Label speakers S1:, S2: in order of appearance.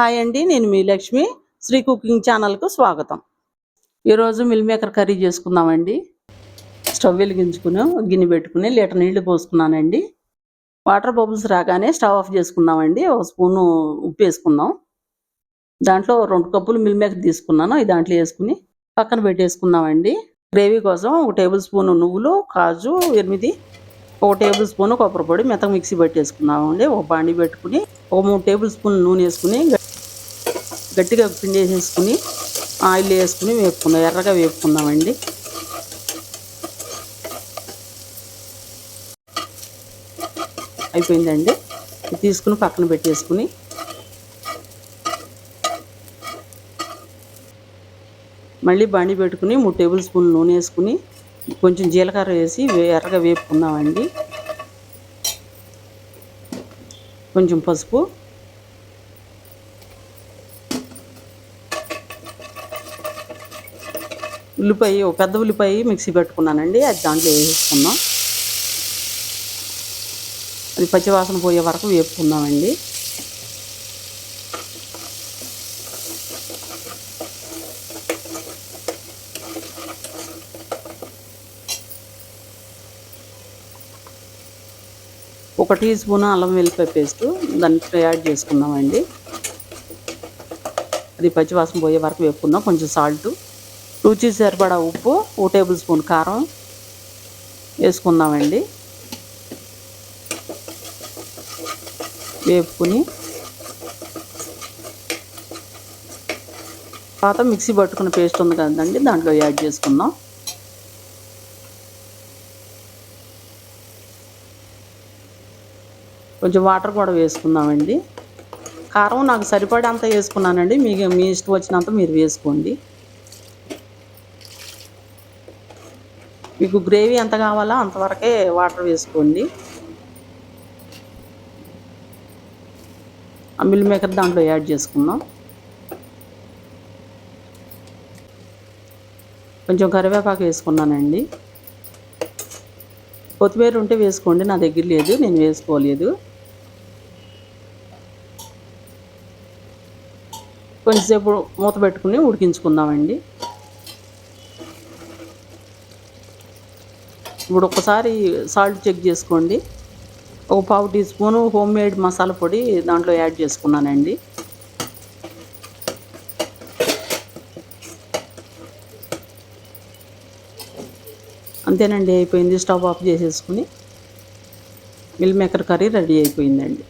S1: Hi అండి నేను మీ Lakshmi. Shri cooking ఛానల్కు స్వాగతం. ఈరోజు మిల్ మేకర్ కర్రీ చేసుకుందామండి. స్టవ్ వెలిగించుకుని గిన్నె పెట్టుకుని లీటర్ నీళ్ళు పోసుకున్నానండి. వాటర్ బబుల్స్ రాగానే స్టవ్ ఆఫ్ చేసుకుందామండి ఒక స్పూను ఉప్పు వేసుకుందాం దాంట్లో రెండు కప్పులు మిల్ మేకర్ తీసుకున్నాను ఇది దాంట్లో వేసుకుని పక్కన పెట్టేసుకుందామండి. గ్రేవీ కోసం ఒక టేబుల్ స్పూన్ నువ్వులు కాజు ఎనిమిది ఒక టేబుల్ స్పూన్ కొబ్బరి పొడి మెత్తగా మిక్సీ పెట్టేసుకున్నామండి. ఒక బాండి పెట్టుకుని ఒక మూడు టేబుల్ స్పూన్ నూనె వేసుకుని గట్టిగా పిండి వేసేసుకుని ఆయిల్ వేసుకుని వేపుకుందాం. ఎర్రగా వేపుకుందామండి. అయిపోయిందండి. తీసుకుని పక్కన పెట్టేసుకుని మళ్ళీ బండి పెట్టుకుని మూడు టేబుల్ స్పూన్ నూనె వేసుకుని కొంచెం జీలకర్ర వేసి ఎర్రగా వేపుకుందామండి. కొంచెం పసుపు ఉల్లిపాయ ఒక పెద్ద ఉల్లిపాయ మిక్సీ పెట్టుకున్నానండి. అది దాంట్లో వేసేసుకుందాం అది పచ్చివాసన పోయే వరకు వేపుకుందామండి. ఒక టీ స్పూన్ అల్లం వెల్లిపాయ పేస్ట్ దాంట్లో యాడ్ చేసుకుందామండి. అది పచ్చివాసన పోయే వరకు వేపుకుందాం. కొంచెం సాల్ట్. రుచి సరిపడా ఉప్పు ఓ టేబుల్ స్పూన్ కారం వేసుకుందామండి. వేపుకుని తర్వాత మిక్సీ పట్టుకున్న పేస్ట్ ఉంది కదండి దాంట్లో యాడ్ చేసుకుందాం. కొంచెం వాటర్ కూడా వేసుకుందామండి. కారం నాకు సరిపడేంత వేసుకున్నానండి మీకు మీ ఇష్టం వచ్చినంత మీరు వేసుకోండి. మీకు గ్రేవీ ఎంత కావాలో అంతవరకే వాటర్ వేసుకోండి. ఆ మిల్ మేకర్ దాంట్లో యాడ్ చేసుకుందాం. కొంచెం కరివేపాకు వేసుకున్నానండి. కొత్తిమీర ఉంటే వేసుకోండి నా దగ్గర లేదు నేను వేసుకోలేదు. కొంచెంసేపు మూత పెట్టుకుని ఉడికించుకుందామండి. ఇప్పుడు ఒకసారి సాల్ట్ చెక్ చేసుకోండి. ఒక పావు teaspoon homemade masala పొడి దాంట్లో యాడ్ చేసుకున్నానండి. అంతేనండి అయిపోయింది. స్టవ్ ఆఫ్ చేసేసుకుని మిల్ మేకర్ కర్రీ రెడీ అయిపోయిందండి.